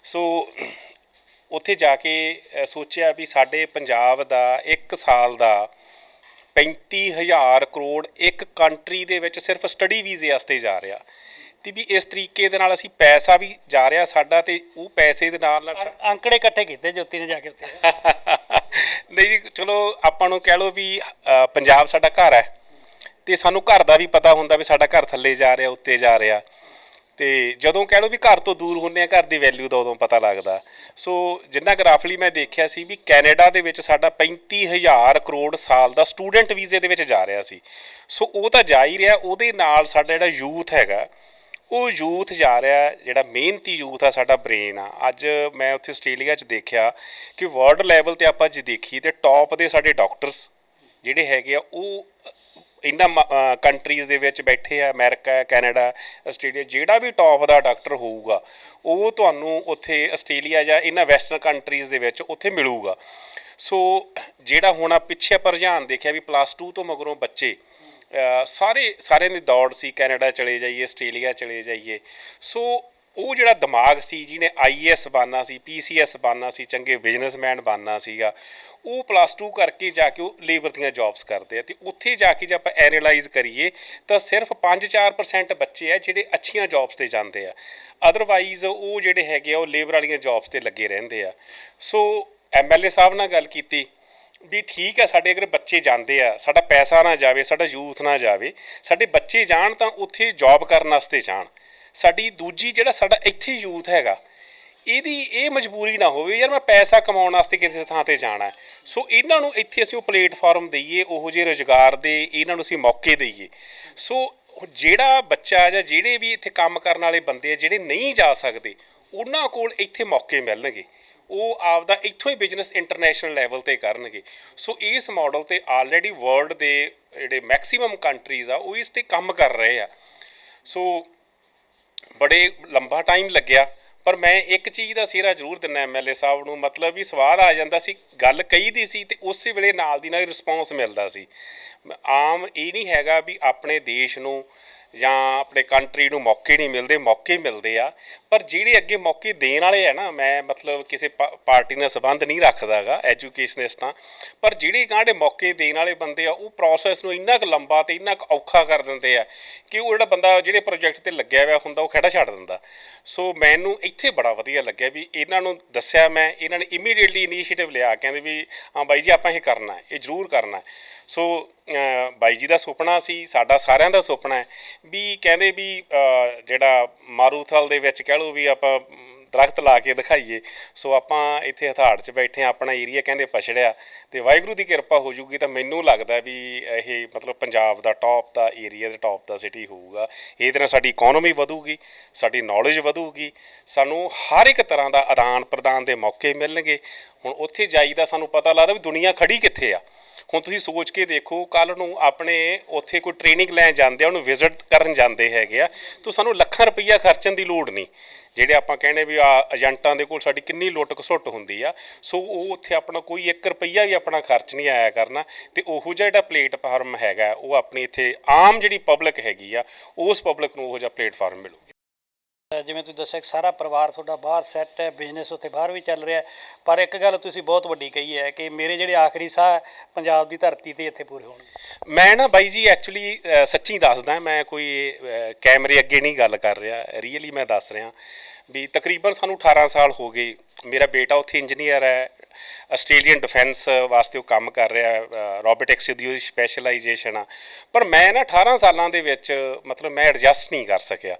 ਸੋ ਉੱਥੇ ਜਾ ਕੇ ਸੋਚਿਆ ਵੀ ਸਾਡੇ ਪੰਜਾਬ ਦਾ ਇੱਕ ਸਾਲ ਦਾ 35000 ਕਰੋੜ ਇੱਕ ਕੰਟਰੀ ਦੇ ਵਿੱਚ ਸਿਰਫ ਸਟੱਡੀ ਵੀਜ਼ੇ ਵਾਸਤੇ ਜਾ ਰਿਹਾ। ਤੇ ਵੀ ਇਸ ਤਰੀਕੇ ਦੇ ਨਾਲ ਅਸੀਂ ਪੈਸਾ ਵੀ ਜਾ ਰਿਹਾ ਸਾਡਾ ਤੇ ਉਹ ਪੈਸੇ ਦੇ ਨਾਲ ਨਾਲ ਅੰਕੜੇ ਇਕੱਠੇ ਕੀਤੇ ਜੋਤੀ ਨੇ ਜਾ ਕੇ ਉੱਥੇ। ਨਹੀਂ ਜੀ ਚਲੋ ਆਪਾਂ ਨੂੰ ਕਹਿ ਲਓ ਵੀ ਪੰਜਾਬ ਸਾਡਾ ਘਰ ਹੈ। ਤੇ ਸਾਨੂੰ ਘਰ ਦਾ ਵੀ ਪਤਾ ਹੁੰਦਾ ਵੀ ਸਾਡਾ ਘਰ ਥੱਲੇ ਜਾ ਰਿਹਾ ਉੱਤੇ ਜਾ ਰਿਹਾ। ਤੇ ਜਦੋਂ ਕਹਿ ਲਓ ਵੀ ਘਰ ਤੋਂ ਦੂਰ ਹੁੰਨੇ ਆ, ਘਰ ਦੀ ਵੈਲਿਊ ਦਾ ਉਦੋਂ ਪਤਾ ਲੱਗਦਾ। ਸੋ ਜਿੰਨਾ ਗ੍ਰਾਫਲੀ ਮੈਂ ਦੇਖਿਆ ਸੀ ਵੀ ਕੈਨੇਡਾ ਦੇ ਵਿੱਚ ਸਾਡਾ 35000 ਕਰੋੜ ਸਾਲ ਦਾ ਸਟੂਡੈਂਟ ਵੀਜ਼ੇ ਦੇ ਵਿੱਚ ਜਾ ਰਿਹਾ ਸੀ। ਸੋ ਉਹ ਤਾਂ ਜਾ ਹੀ ਰਿਹਾ, ਉਹਦੇ ਨਾਲ ਸਾਡਾ ਜਿਹੜਾ ਯੂਥ ਹੈਗਾ, ਉਹ ਯੂਥ ਜਾ ਰਿਹਾ, ਜਿਹੜਾ ਮਿਹਨਤੀ ਯੂਥ ਆ ਸਾਡਾ ਬ੍ਰੇਨ ਆ। ਅੱਜ ਮੈਂ ਉੱਥੇ ਆਸਟ੍ਰੇਲੀਆ 'ਚ ਦੇਖਿਆ ਕਿ ਵਰਲਡ ਲੈਵਲ ਤੇ ਆਪਾਂ ਜੇ ਦੇਖੀ ਤੇ ਟੌਪ ਦੇ ਸਾਡੇ ਡਾਕਟਰਸ ਜਿਹੜੇ ਹੈਗੇ ਆ, ਉਹ ਇਹਨਾਂ ਕੰਟਰੀਜ਼ ਦੇ ਵਿੱਚ ਬੈਠੇ ਆ, ਅਮਰੀਕਾ, ਕੈਨੇਡਾ, ਆਸਟ੍ਰੇਲੀਆ, ਜਿਹੜਾ ਵੀ ਟੌਪ ਦਾ ਡਾਕਟਰ ਹੋਊਗਾ, ਉਹ ਤੁਹਾਨੂੰ ਉੱਥੇ ਆਸਟ੍ਰੇਲੀਆ ਜਾਂ ਇਹਨਾਂ ਵੈਸਟਰਨ ਕੰਟਰੀਜ਼ ਦੇ ਵਿੱਚ ਉੱਥੇ ਮਿਲੂਗਾ। ਸੋ ਜਿਹੜਾ ਹੁਣ ਆ ਪਿੱਛੇ ਆਪਾਂ ਰੁਝਾਨ ਦੇਖਿਆ ਵੀ ਪਲੱਸ 2 ਤੋਂ ਮਗਰੋਂ ਬੱਚੇ ਸਾਰੇ, ਸਾਰਿਆਂ ਦੀ ਦੌੜ ਸੀ, ਕੈਨੇਡਾ ਚਲੇ ਜਾਈਏ, ਆਸਟ੍ਰੇਲੀਆ ਚਲੇ ਜਾਈਏ। ਸੋ ਉਹ ਜਿਹੜਾ ਦਿਮਾਗ ਸੀ, ਜਿਹਨੇ ਆਈਐਸ ਬਣਨਾ ਸੀ ਪੀਸੀਐਸ ਬਣਨਾ ਸੀ, ਚੰਗੇ ਬਿਜ਼ਨਸਮੈਨ ਬਣਨਾ ਸੀਗਾ, ਉਹ ਪਲੱਸ 2 ਕਰਕੇ ਜਾ ਕੇ ਉਹ ਲੇਬਰ ਦੀਆਂ ਜੌਬਸ ਕਰਦੇ ਆ ਤੇ ਉੱਥੇ ਜਾ ਕੇ ਜੇ ਆਪਾਂ ਐਨਲਾਈਜ਼ ਕਰੀਏ ਤਾਂ ਸਿਰਫ 5-4% ਬੱਚੇ ਆ ਜਿਹੜੇ ਅੱਛੀਆਂ ਜੌਬਸ ਤੇ ਜਾਂਦੇ ਆ। ਅਦਰਵਾਈਜ਼ ਉਹ ਜਿਹੜੇ ਹੈਗੇ ਆ, ਉਹ ਲੇਬਰ ਵਾਲੀਆਂ ਜੌਬਸ ਤੇ ਲੱਗੇ ਰਹਿੰਦੇ ਆ। ਸੋ ਐਮਐਲਏ ਸਾਹਿਬ ਨਾਲ ਗੱਲ ਕੀਤੀ ਵੀ ਠੀਕ ਹੈ ਸਾਡੇ ਅਗਰ ਬੱਚੇ ਜਾਂਦੇ ਆ, ਸਾਡਾ ਪੈਸਾ ਨਾ ਜਾਵੇ, ਸਾਡਾ ਯੂਥ ਨਾ ਜਾਵੇ, ਸਾਡੇ ਬੱਚੇ ਜਾਣ ਤਾਂ ਉੱਥੇ ਜੌਬ ਕਰਨ ਵਾਸਤੇ ਜਾਣ। ਸਾਡੀ ਦੂਜੀ ਜਿਹੜਾ ਸਾਡਾ ਇੱਥੇ ਯੂਥ ਹੈਗਾ, ਇਹਦੀ ਇਹ ਮਜਬੂਰੀ ਨਾ ਹੋਵੇ ਯਾਰ ਮੈਂ ਪੈਸਾ ਕਮਾਉਣ ਵਾਸਤੇ ਕਿਸੇ ਥਾਂ ਤੇ ਜਾਣਾ ਸੋ ਇਹਨਾਂ ਨੂੰ ਇੱਥੇ ਅਸੀਂ ਉਹ ਪਲੇਟਫਾਰਮ ਦਈਏ, ਉਹੋ ਜਿਹੇ ਰੁਜ਼ਗਾਰ ਦੇ ਇਹਨਾਂ ਨੂੰ ਅਸੀਂ ਮੌਕੇ ਦਈਏ। ਸੋ ਜਿਹੜਾ ਬੱਚਾ ਜਾਂ ਜਿਹੜੇ ਵੀ ਇੱਥੇ ਕੰਮ ਕਰਨ ਵਾਲੇ ਬੰਦੇ ਆ, ਜਿਹੜੇ ਨਹੀਂ ਜਾ ਸਕਦੇ, ਉਹਨਾਂ ਕੋਲ ਇੱਥੇ ਮੌਕੇ ਮਿਲਣਗੇ। ਉਹ ਆਪਦਾ ਇੱਥੋਂ ਹੀ ਬਿਜ਼ਨਸ ਇੰਟਰਨੈਸ਼ਨਲ ਲੈਵਲ ਤੇ ਕਰਨਗੇ। ਸੋ ਇਸ ਮਾਡਲ ਤੇ ਆਲਰੇਡੀ ਵਰਲਡ ਦੇ ਜਿਹੜੇ ਮੈਕਸਿਮਮ ਕੰਟਰੀਜ਼ ਆ, ਉਹ ਇਸ ਤੇ ਕੰਮ ਕਰ ਰਹੇ ਆ। ਸੋ ਬੜੇ ਲੰਬਾ ਟਾਈਮ ਲੱਗਿਆ, ਪਰ ਮੈਂ ਇੱਕ ਚੀਜ਼ ਦਾ ਸਿਹਰਾ ਜ਼ਰੂਰ ਦਿੰਦਾ ਐਮਐਲਏ ਸਾਹਿਬ ਨੂੰ, ਮਤਲਬ ਵੀ ਸਵਾਲ ਆ ਜਾਂਦਾ ਸੀ, ਗੱਲ ਕਹੀ ਦੀ ਸੀ ਤੇ ਉਸੇ ਵੇਲੇ ਨਾਲ ਦੀ ਨਾਲ ਰਿਸਪੌਂਸ ਮਿਲਦਾ ਸੀ। ਆਮ ਇਹ ਨਹੀਂ ਹੈਗਾ ਵੀ ਆਪਣੇ ਦੇਸ਼ ਨੂੰ ਜਾਂ ਆਪਣੇ ਕੰਟਰੀ ਨੂੰ ਮੌਕੇ ਨਹੀਂ ਮਿਲਦੇ, ਮੌਕੇ ਮਿਲਦੇ ਆ। ਪਰ ਜਿਹੜੇ ਅੱਗੇ ਮੌਕੇ ਦੇਣ ਵਾਲੇ ਆ ਨਾ, ਮੈਂ ਮਤਲਬ ਕਿਸੇ ਪਾ- ਪਾਰਟੀ ਨਾਲ ਸੰਬੰਧ ਨਹੀਂ ਰੱਖਦਾਗਾ ਐਜੂਕੇਸ਼ਨਿਸਟਾਂ ਪਰ ਜਿਹੜੇ ਕਾਂਡੇ ਮੌਕੇ ਦੇਣ ਵਾਲੇ ਬੰਦੇ ਆ, ਉਹ ਪ੍ਰੋਸੈਸ ਨੂੰ ਇੰਨਾ ਕੁ ਲੰਬਾ ਤੇ ਇੰਨਾ ਕੁ ਔਖਾ ਕਰ ਦਿੰਦੇ ਆ ਕਿ ਉਹ ਜਿਹੜਾ ਬੰਦਾ ਜਿਹੜੇ ਪ੍ਰੋਜੈਕਟ ਤੇ ਲੱਗਿਆ ਹੋਇਆ ਹੁੰਦਾ, ਉਹ ਖੜਾ ਛੱਡ ਦਿੰਦਾ। ਸੋ ਮੈਨੂੰ ਇੱਥੇ ਬੜਾ ਵਧੀਆ ਲੱਗਿਆ ਵੀ ਇਹਨਾਂ ਨੂੰ ਦੱਸਿਆ ਮੈਂ, ਇਹਨਾਂ ਨੇ ਇਮੀਡੀਏਟਲੀ ਇਨੀਸ਼ੀਏਟਿਵ ਲਿਆ, ਕਹਿੰਦੇ ਵੀ, ਹਾਂ ਬਾਈ ਜੀ, ਆਪਾਂ ਇਹ ਕਰਨਾ ਹੈ, ਇਹ ਜ਼ਰੂਰ ਕਰਨਾ ਹੈ। ਸੋ ਬਾਈ ਜੀ ਦਾ ਸੁਪਨਾ ਸੀ, ਸਾਡਾ ਸਾਰਿਆਂ ਦਾ ਸੁਪਨਾ ਹੈ। ਵੀ ਕਹਿੰਦੇ ਵੀ ਜਿਹੜਾ ਮਾਰੂਥਲ ਦੇ ਵਿੱਚ ਕਹਿ ਲਓ ਵੀ ਆਪਾਂ ਮ, ਦਰਖਤ ਲਾ ਕੇ ਦਿਖਾਈਏ ਸੋ ਆਪਾਂ ਇੱਥੇ ਹਥਾੜ 'ਚ ਬੈਠੇ ਹਾਂ ਆਪਣਾ ਏਰੀਆ ਕਹਿੰਦੇ ਪਛੜਿਆ ਤੇ ਵਾਹਿਗੁਰੂ ਦੀ ਕਿਰਪਾ ਹੋ ਜੂਗੀ ਤਾਂ ਮੈਨੂੰ ਲੱਗਦਾ ਵੀ ਇਹ ਮਤਲਬ ਪੰਜਾਬ ਦਾ ਟੌਪ ਦਾ ਏਰੀਆ ਦੇ ਟੌਪ ਦਾ ਸਿਟੀ ਹੋਊਗਾ। ਇਹਦੇ ਨਾਲ ਸਾਡੀ ਇਕਨੋਮੀ ਵਧੂਗੀ ਸਾਡੀ ਨੌਲੇਜ ਵਧੂਗੀ ਸਾਨੂੰ ਹਰ ਇੱਕ ਤਰ੍ਹਾਂ ਦਾ ਆਦਾਨ ਪ੍ਰਦਾਨ ਦੇ ਮੌਕੇ ਮਿਲਣਗੇ। ਹੁਣ ਉੱਥੇ ਜਾਈਦਾ ਸਾਨੂੰ ਪਤਾ ਲੱਗਦਾ ਵੀ ਦੁਨੀਆ ਖੜੀ ਕਿੱਥੇ ਆ। ਹੁਣ ਤੁਸੀਂ ਸੋਚ ਕੇ ਦੇਖੋ ਕੱਲ ਨੂੰ ਆਪਣੇ ਉੱਥੇ ਕੋਈ ਟ੍ਰੇਨਿੰਗ ਲੈਣ ਜਾਂਦੇ ਆ, ਉਹਨੂੰ ਵਿਜ਼ਿਟ ਕਰਨ ਜਾਂਦੇ ਹੈਗੇ ਆ, ਤਾਂ ਸਾਨੂੰ ਲੱਖਾਂ ਰੁਪਈਆ ਖਰਚਣ ਦੀ ਲੋੜ ਨਹੀਂ। ਜਿਹੜੇ ਆਪਾਂ ਕਹਿੰਦੇ ਵੀ ਆ ਏਜੰਟਾਂ ਦੇ ਕੋਲ ਸਾਡੀ ਕਿੰਨੀ ਲੁੱਟ ਘਸੁੱਟ ਹੁੰਦੀ ਆ, ਸੋ ਉਹ ਉੱਥੇ ਆਪਣਾ ਕੋਈ 1 ਰੁਪਈਆ ਵੀ ਆਪਣਾ ਖਰਚ ਨਹੀਂ ਆਇਆ ਕਰਨਾ, ਤੇ ਉਹੋ ਜਿਹਾ ਜਿਹੜਾ ਪਲੇਟਫਾਰਮ ਹੈਗਾ, ਉਹ ਆਪਣੀ ਇੱਥੇ ਆਮ ਜਿਹੜੀ ਪਬਲਿਕ ਹੈਗੀ ਆ, ਉਸ ਪਬਲਿਕ ਨੂੰ ਉਹੋ ਜਿਹਾ ਪਲੇਟਫਾਰਮ ਮਿਲੂ। ਜਿਵੇਂ ਤੁਸੀਂ ਦੱਸਿਆ ਕਿ ਸਾਰਾ ਪਰਿਵਾਰ ਤੁਹਾਡਾ ਬਾਹਰ ਸੈੱਟ ਹੈ ਬਿਜ਼ਨਸ ਉੱਥੇ ਬਾਹਰ ਵੀ ਚੱਲ ਰਿਹਾ ਪਰ ਇੱਕ ਗੱਲ ਤੁਸੀਂ ਬਹੁਤ ਵੱਡੀ ਕਹੀ ਹੈ ਕਿ ਮੇਰੇ ਜਿਹੜੇ ਆਖਰੀ ਸਾਹ ਪੰਜਾਬ ਦੀ ਧਰਤੀ ਤੇ ਇੱਥੇ ਪੂਰੇ ਹੋਣਗੇ। ਮੈਂ ਨਾ ਬਾਈ ਜੀ ਐਕਚੁਅਲੀ ਸੱਚੀ ਦੱਸਦਾ, ਮੈਂ ਕੋਈ ਕੈਮਰੇ ਅੱਗੇ ਨਹੀਂ ਗੱਲ ਕਰ ਰਿਹਾ। ਰੀਅਲੀ ਮੈਂ ਦੱਸ ਰਿਹਾ ਵੀ ਤਕਰੀਬਨ ਸਾਨੂੰ 18 ਸਾਲ ਹੋ ਗਏ। ਮੇਰਾ ਬੇਟਾ ਉੱਥੇ ਇੰਜੀਨੀਅਰ ਹੈ ਆਸਟ੍ਰੇਲੀਅਨ ਡਿਫੈਂਸ ਵਾਸਤੇ ਉਹ ਕੰਮ ਕਰ ਰਿਹਾ ਹੈ ਰੋਬੋਟਿਕਸ ਦੀ ਉਹਦੀ ਸਪੈਸ਼ਲਾਈਜੇਸ਼ਨ ਆ। ਪਰ ਮੈਂ ਨਾ 18 ਸਾਲਾਂ ਦੇ ਵਿੱਚ, ਮਤਲਬ ਮੈਂ ਐਡਜਸਟ ਨਹੀਂ ਕਰ ਸਕਿਆ।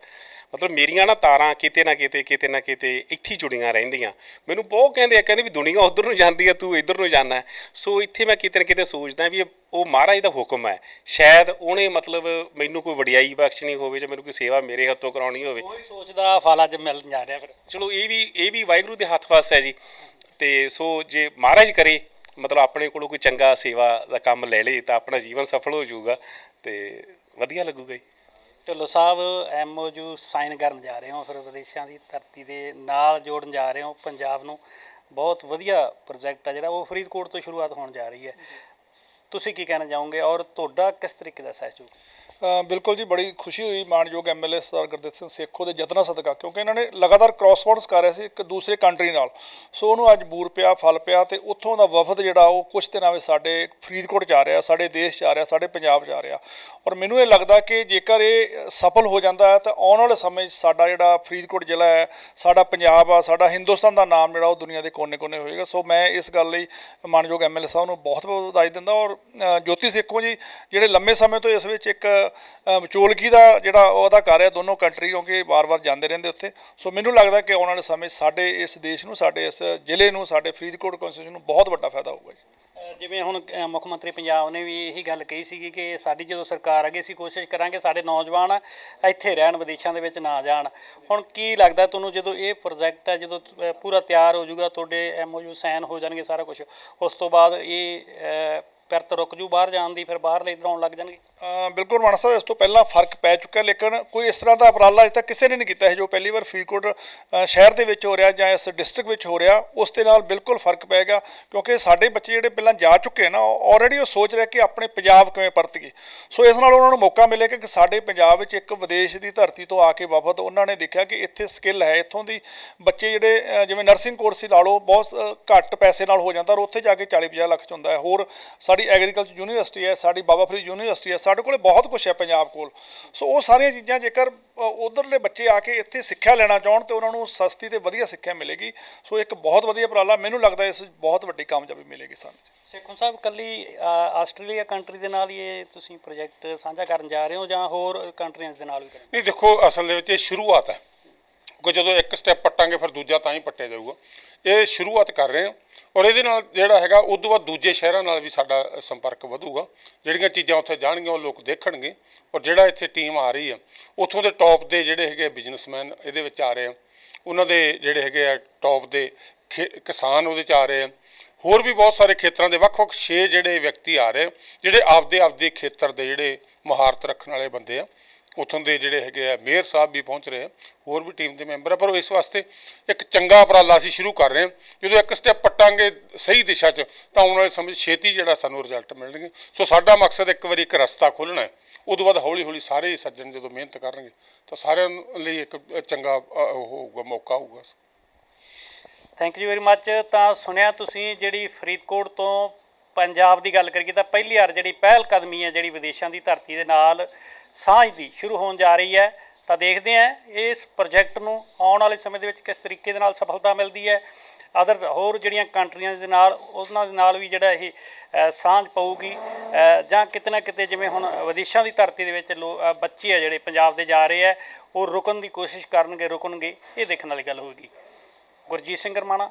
ਮਤਲਬ ਮੇਰੀਆਂ ਨਾ ਤਾਰਾਂ ਕਿਤੇ ਨਾ ਕਿਤੇ ਕਿਤੇ ਨਾ ਕਿਤੇ ਇੱਥੇ ਜੁੜੀਆਂ ਰਹਿੰਦੀਆਂ। ਮੈਨੂੰ ਬਹੁਤ ਕਹਿੰਦੇ ਆ ਕਹਿੰਦੇ ਵੀ ਦੁਨੀਆ ਉਧਰ ਨੂੰ ਜਾਂਦੀ ਆ ਤੂੰ ਇੱਧਰ ਨੂੰ ਜਾਣਾ। ਸੋ ਇੱਥੇ ਮੈਂ ਕਿਤੇ ਨਾ ਕਿਤੇ ਸੋਚਦਾ ਵੀ ਉਹ ਮਹਾਰਾਜ ਦਾ ਹੁਕਮ ਹੈ। ਸ਼ਾਇਦ ਉਹਨੇ ਮਤਲਬ ਮੈਨੂੰ ਕੋਈ ਵਡਿਆਈ ਬਖਸ਼ਣੀ ਹੋਵੇ ਜਾਂ ਮੈਨੂੰ ਕੋਈ ਸੇਵਾ ਮੇਰੇ ਹੱਥੋਂ ਕਰਾਉਣੀ ਹੋਵੇ। ਕੋਈ ਸੋਚਦਾ ਫਲ ਅੱਜ ਮਿਲ ਜਾ ਰਿਹਾ ਫਿਰ। ਚਲੋ ਇਹ ਵੀ ਇਹ ਵੀ ਵਾਹਿਗੁਰੂ ਦੇ ਹੱਥ ਵਸ ਹੈ ਜੀ। ਤੇ ਸੋ ਜੇ ਮਹਾਰਾਜ ਕਰੇ ਮਤਲਬ ਆਪਣੇ ਕੋਲੋਂ ਕੋਈ ਚੰਗਾ ਸੇਵਾ ਦਾ ਕੰਮ ਲੈ ਲੇ ਤਾਂ ਆਪਣਾ ਜੀਵਨ ਸਫਲ ਹੋ ਜਾਊਗਾ ਤੇ ਵਧੀਆ ਲੱਗੂਗਾ ਜੀ। ਢਿੱਲੋਂ ਸਾਹਿਬ ਐਮਓਯੂ ਸਾਈਨ ਕਰਨ ਜਾ ਰਹੇ ਹੋ, ਫਿਰ ਵਿਦੇਸ਼ਾਂ ਦੀ ਧਰਤੀ ਦੇ ਨਾਲ ਜੋੜਨ ਜਾ ਰਹੇ ਹੋ ਪੰਜਾਬ ਨੂੰ ਬਹੁਤ ਵਧੀਆ ਪ੍ਰੋਜੈਕਟ ਆ ਜਿਹੜਾ, ਉਹ ਫਰੀਦਕੋਟ ਤੋਂ ਸ਼ੁਰੂਆਤ ਹੋਣ ਜਾ ਰਹੀ ਹੈ। ਤੁਸੀਂ ਕੀ ਕਹਿਣਾ ਚਾਹੋਗੇ ਔਰ ਤੁਹਾਡਾ ਕਿਸ ਤਰੀਕੇ ਦਾ ਸਹਿਯੋਗ? ਬਿਲਕੁਲ ਜੀ, ਬੜੀ ਖੁਸ਼ੀ ਹੋਈ ਮਾਨਯੋਗ ਐਮਐਲਏ ਸਰਦਾਰ ਗੁਰਦੇਵ ਸਿੰਘ ਸੇਖੋ ਦੇ ਯਤਨਾਂ ਸਦਕਾ, ਕਿਉਂਕਿ ਇਹਨਾਂ ਨੇ ਲਗਾਤਾਰ ਕ੍ਰਾਸ ਬੋਰਡਸ ਕਰ ਰਹੇ ਸੀ ਇੱਕ ਦੂਸਰੇ ਕੰਟਰੀ ਨਾਲ। ਸੋ ਉਹਨੂੰ ਅੱਜ ਬੂਰ ਪਿਆ, ਫਲ ਪਿਆ ਤੇ ਉੱਥੋਂ ਦਾ ਵਫਦ ਜਿਹੜਾ ਉਹ ਕੁਝ ਦਿਨਾਂ ਵਿੱਚ ਸਾਡੇ ਫਰੀਦਕੋਟ ਜਾ ਰਿਹਾ, ਸਾਡੇ ਦੇਸ਼ 'ਚ ਆ ਰਿਹਾ, ਸਾਡੇ ਪੰਜਾਬ 'ਚ ਆ ਰਿਹਾ। ਔਰ ਮੈਨੂੰ ਇਹ ਲੱਗਦਾ ਕਿ ਜੇਕਰ ਇਹ ਸਫਲ ਹੋ ਜਾਂਦਾ ਹੈ ਤਾਂ ਆਉਣ ਵਾਲੇ ਸਮੇਂ 'ਚ ਸਾਡਾ ਜਿਹੜਾ ਫਰੀਦਕੋਟ ਜ਼ਿਲ੍ਹਾ ਹੈ, ਸਾਡਾ ਪੰਜਾਬ ਆ, ਸਾਡਾ ਹਿੰਦੁਸਤਾਨ ਦਾ ਨਾਮ ਜਿਹੜਾ ਉਹ ਦੁਨੀਆ ਦੇ ਕੋਨੇ-ਕੋਨੇ ਹੋਏਗਾ। ਸੋ ਮੈਂ ਇਸ ਗੱਲ ਲਈ ਮਾਨਯੋਗ ਐਮਐਲਏ ਸਾਹਿਬ ਨੂੰ ਬਹੁਤ ਬਹੁਤ ਵਧਾਈ ਦਿੰਦਾ ਔਰ ਜੋਤੀ ਸੇਖੋ ਜੀ, ਜਿਹੜੇ ਲੰਮੇ ਸਮੇਂ ਤੋਂ ਇਸ ਵਿੱਚ ਇੱਕ ਵਿਚੋਲਗੀ ਦਾ ਜਿਹੜਾ ਉਹ ਅਦਾਕਾਰ ਹੈ, ਦੋਨੋਂ ਕੰਟਰੀ ਕਿਉਂਕਿ ਵਾਰ-ਵਾਰ ਜਾਂਦੇ ਰਹਿੰਦੇ ਉੱਥੇ। ਸੋ ਮੈਨੂੰ ਲੱਗਦਾ ਕਿ ਆਉਣ ਵਾਲੇ ਸਮੇਂ ਸਾਡੇ ਇਸ ਦੇਸ਼ ਨੂੰ, ਸਾਡੇ ਇਸ ਜ਼ਿਲ੍ਹੇ ਨੂੰ, ਸਾਡੇ ਫਰੀਦਕੋਟ ਕੌਂਸਟੀਟਿਊਸ਼ਨ ਨੂੰ ਬਹੁਤ ਵੱਡਾ ਫਾਇਦਾ ਹੋਊਗਾ ਜੀ। ਜਿਵੇਂ ਹੁਣ ਮੁੱਖ ਮੰਤਰੀ ਪੰਜਾਬ ਨੇ ਵੀ ਇਹੀ ਗੱਲ ਕਹੀ ਸੀਗੀ ਕਿ ਸਾਡੀ ਜਦੋਂ ਸਰਕਾਰ ਆਗੇ ਅਸੀਂ ਕੋਸ਼ਿਸ਼ ਕਰਾਂਗੇ ਸਾਡੇ ਨੌਜਵਾਨ ਇੱਥੇ ਰਹਿਣ, ਵਿਦੇਸ਼ਾਂ ਦੇ ਵਿੱਚ ਨਾ ਜਾਣ। ਹੁਣ ਕੀ ਲੱਗਦਾ ਤੁਹਾਨੂੰ ਜਦੋਂ ਇਹ ਪ੍ਰੋਜੈਕਟ ਹੈ, ਜਦੋਂ ਪੂਰਾ ਤਿਆਰ ਹੋ ਜਾਊਗਾ, ਤੁਹਾਡੇ ਐਮਓਯੂ ਸਾਈਨ ਹੋ ਜਾਣਗੇ ਸਾਰਾ ਕੁਝ ਉਸ ਤੋਂ ਬਾਅਦ ਇਹ ਪਿਰਤ ਰੁਕ ਜੂ, ਬਾਹਰ ਜਾਣ ਦੀ, ਫਿਰ ਬਾਹਰਲੇ ਇੱਧਰ ਆਉਣ ਲੱਗ ਜਾਣਗੇ। ਬਿਲਕੁਲ ਮਾਨ ਸਾਹਿਬ, ਇਸ ਤੋਂ ਪਹਿਲਾਂ ਫ਼ਰਕ ਪੈ ਚੁੱਕਾ ਲੇਕਿਨ ਕੋਈ ਇਸ ਤਰ੍ਹਾਂ ਦਾ ਉਪਰਾਲਾ ਅਜੇ ਤੱਕ ਕਿਸੇ ਨੇ ਨਹੀਂ ਕੀਤਾ। ਹੈ ਜੋ ਪਹਿਲੀ ਵਾਰ ਫਰੀਦਕੋਟ ਸ਼ਹਿਰ ਦੇ ਵਿੱਚ ਹੋ ਰਿਹਾ ਜਾਂ ਇਸ ਡਿਸਟ੍ਰਿਕਟ ਵਿੱਚ ਹੋ ਰਿਹਾ, ਉਸ ਦੇ ਨਾਲ ਬਿਲਕੁਲ ਫ਼ਰਕ ਪਏਗਾ ਕਿਉਂਕਿ ਸਾਡੇ ਬੱਚੇ ਜਿਹੜੇ ਪਹਿਲਾਂ ਜਾ ਚੁੱਕੇ ਨਾ ਆਲਰੇਡੀ ਉਹ ਸੋਚ ਰਹੇ ਕਿ ਆਪਣੇ ਪੰਜਾਬ ਕਿਵੇਂ ਪਰਤੀਏ। ਸੋ ਇਸ ਨਾਲ ਉਹਨਾਂ ਨੂੰ ਮੌਕਾ ਮਿਲੇਗਾ ਕਿ ਸਾਡੇ ਪੰਜਾਬ ਵਿੱਚ ਇੱਕ ਵਿਦੇਸ਼ ਦੀ ਧਰਤੀ ਤੋਂ ਆ ਕੇ ਵਫਦ ਉਹਨਾਂ ਨੇ ਦੇਖਿਆ ਕਿ ਇੱਥੇ ਸਕਿੱਲ ਹੈ, ਇੱਥੋਂ ਦੀ ਬੱਚੇ ਜਿਹੜੇ ਜਿਵੇਂ ਨਰਸਿੰਗ ਕੋਰਸ ਹੀ ਲਾ ਲਓ, ਬਹੁਤ ਘੱਟ ਪੈਸੇ ਨਾਲ ਹੋ ਜਾਂਦਾ ਔਰ ਉੱਥੇ ਜਾ ਕੇ 40 50 ਲੱਖ ਚ ਹੁੰਦਾ ਹੈ। ਹੋਰ ਸਾਡੀ ਐਗਰੀਕਲਚਰ ਯੂਨੀਵਰਸਿਟੀ ਹੈ ਸਾਡੀ ਬਾਬਾ ਫਰੀਦ ਯੂਨੀਵਰਸਿਟੀ ਹੈ ਸਾਡੇ ਕੋਲੇ ਬਹੁਤ ਕੁਝ ਹੈ ਪੰਜਾਬ ਕੋਲ। ਸੋ ਉਹ ਸਾਰੀਆਂ ਚੀਜ਼ਾਂ ਜੇਕਰ ਉਧਰਲੇ ਬੱਚੇ ਆ ਕੇ ਇੱਥੇ ਸਿੱਖਿਆ ਲੈਣਾ ਚਾਹਣ ਤੇ ਉਹਨਾਂ ਨੂੰ ਸਸਤੀ ਤੇ ਵਧੀਆ ਸਿੱਖਿਆ ਮਿਲੇਗੀ। ਸੋ ਇੱਕ ਬਹੁਤ ਵਧੀਆ ਉਪਰਾਲਾ ਮੈਨੂੰ ਲੱਗਦਾ ਇਸ ਬਹੁਤ ਵੱਡੀ ਕਾਮਯਾਬੀ ਮਿਲੇਗੀ ਸਾਨੂੰ। ਸੇਖੋਂ ਸਾਹਿਬ ਕੱਲੀ ਆਸਟ੍ਰੇਲੀਆ ਕੰਟਰੀ ਦੇ ਨਾਲ ਹੀ ਇਹ ਤੁਸੀਂ ਪ੍ਰੋਜੈਕਟ ਸਾਂਝਾ ਕਰਨ ਜਾ ਰਹੇ ਹੋ ਜਾਂ ਹੋਰ ਕੰਟਰੀਆਂ ਦੇ ਨਾਲ ਵੀ ਕਰੋਗੇ ਨਹੀਂ ਦੇਖੋ ਅਸਲ ਦੇ ਵਿੱਚ ਇਹ ਸ਼ੁਰੂਆਤ ਹੈ। ਕਿ ਜਦੋਂ ਇੱਕ ਸਟੈਪ ਪੱਟਾਂਗੇ ਫਿਰ ਦੂਜਾ ਤਾਂ ਹੀ ਪੱਟਿਆ ਜਾਊਗਾ। ਇਹ ਸ਼ੁਰੂਆਤ ਕਰ ਰਹੇ ਹਾਂ। ਔਰ ਇਹਦੇ ਨਾਲ ਜਿਹੜਾ ਹੈਗਾ ਉਸ ਤੋਂ ਬਾਅਦ ਦੂਜੇ ਸ਼ਹਿਰਾਂ ਨਾਲ ਵੀ ਸਾਡਾ ਸੰਪਰਕ ਵਧੂਗਾ। ਜਿਹੜੀਆਂ ਚੀਜ਼ਾਂ ਉੱਥੇ ਜਾਣਗੀਆਂ ਉਹ ਲੋਕ ਦੇਖਣਗੇ। ਔਰ ਜਿਹੜਾ ਇੱਥੇ ਟੀਮ ਆ ਰਹੀ ਆ ਉੱਥੋਂ ਦੇ ਟੌਪ ਦੇ ਜਿਹੜੇ ਹੈਗੇ ਬਿਜ਼ਨਸਮੈਨ ਇਹਦੇ ਵਿੱਚ ਆ ਰਹੇ ਆ। ਉਹਨਾਂ ਦੇ ਜਿਹੜੇ ਹੈਗੇ ਆ ਟੌਪ ਦੇ ਖੇ- ਕਿਸਾਨ ਉਹਦੇ ਚ ਆ ਰਹੇ ਆ। ਹੋਰ ਵੀ ਬਹੁਤ ਸਾਰੇ ਖੇਤਰਾਂ ਦੇ ਵੱਖ-ਵੱਖ 6 ਜਿਹੜੇ ਵਿਅਕਤੀ ਆ ਰਹੇ ਆ, ਜਿਹੜੇ ਆਪਦੇ ਆਪਦੇ ਖੇਤਰ ਦੇ ਜਿਹੜੇ ਮਹਾਰਤ ਰੱਖਣ ਵਾਲੇ ਬੰਦੇ ਆ। ਉੱਥੋਂ ਦੇ ਜਿਹੜੇ ਹੈਗੇ ਆ, ਮੇਅਰ ਸਾਹਿਬ ਵੀ ਪਹੁੰਚ ਰਹੇ ਆ, ਹੋਰ ਵੀ ਟੀਮ ਦੇ ਮੈਂਬਰ ਆ, ਪਰ ਉਹ ਇਸ ਵਾਸਤੇ ਇੱਕ ਚੰਗਾ ਉਪਰਾਲਾ ਅਸੀਂ ਸ਼ੁਰੂ ਕਰ ਰਹੇ ਹਾਂ ਜਦੋਂ ਇੱਕ ਸਟੈਪ ਪੱਟਾਂਗੇ ਸਹੀ ਦਿਸ਼ਾ 'ਚ, ਤਾਂ ਆਉਣ ਵਾਲੇ ਸਮੇਂ 'ਚ ਛੇਤੀ ਜਿਹੜਾ ਸਾਨੂੰ ਰਿਜ਼ਲਟ ਮਿਲਣਗੇ। ਸੋ ਸਾਡਾ ਮਕਸਦ ਇੱਕ ਵਾਰੀ ਇੱਕ ਰਸਤਾ ਖੋਲ੍ਹਣਾ ਹੈ। ਉਦੋਂ ਬਾਅਦ ਹੌਲੀ ਹੌਲੀ ਸਾਰੇ ਹੀ ਸੱਜਣ ਜਦੋਂ ਮਿਹਨਤ ਕਰਨਗੇ, ਤਾਂ ਸਾਰਿਆਂ ਲਈ ਇੱਕ ਚੰਗਾ ਉਹ ਹੋਊਗਾ, ਮੌਕਾ ਹੋਊਗਾ। ਥੈਂਕ ਯੂ ਵੈਰੀ ਮੱਚ ਤਾਂ ਸੁਣਿਆ ਤੁਸੀਂ ਜਿਹੜੀ ਫਰੀਦਕੋਟ ਤੋਂ ਪੰਜਾਬ ਦੀ ਗੱਲ ਕਰੀਏ ਤਾਂ ਪਹਿਲੀ ਵਾਰ ਜਿਹੜੀ ਪਹਿਲ ਕਦਮੀ ਹੈ ਜਿਹੜੀ ਵਿਦੇਸ਼ਾਂ ਦੀ ਧਰਤੀ ਦੇ ਨਾਲ ਸਾਂਝ ਦੀ ਸ਼ੁਰੂ ਹੋਣ ਜਾ ਰਹੀ ਹੈ, ਤਾਂ ਦੇਖਦੇ ਹਾਂ ਇਸ ਪ੍ਰੋਜੈਕਟ ਨੂੰ ਆਉਣ ਵਾਲੇ ਸਮੇਂ ਦੇ ਵਿੱਚ ਕਿਸ ਤਰੀਕੇ ਦੇ ਨਾਲ ਸਫਲਤਾ ਮਿਲਦੀ ਹੈ। ਅਦਰ ਹੋਰ ਜਿਹੜੀਆਂ ਕੰਟਰੀਆਂ ਦੇ ਨਾਲ, ਉਹਨਾਂ ਦੇ ਨਾਲ ਵੀ ਜਿਹੜਾ ਇਹ ਸਾਂਝ ਪਊਗੀ। ਜਾਂ ਕਿਤੇ ਨਾ ਕਿਤੇ ਜਿਵੇਂ ਹੁਣ ਵਿਦੇਸ਼ਾਂ ਦੀ ਧਰਤੀ ਦੇ ਵਿੱਚ ਲੋ ਬੱਚੇ ਆ ਜਿਹੜੇ ਪੰਜਾਬ ਦੇ ਜਾ ਰਹੇ ਆ ਉਹ ਰੁਕਣ ਦੀ ਕੋਸ਼ਿਸ਼ ਕਰਨਗੇ, ਰੁਕਣਗੇ, ਇਹ ਦੇਖਣ ਵਾਲੀ ਗੱਲ ਹੋਏਗੀ। Gurjeet Singh Ramana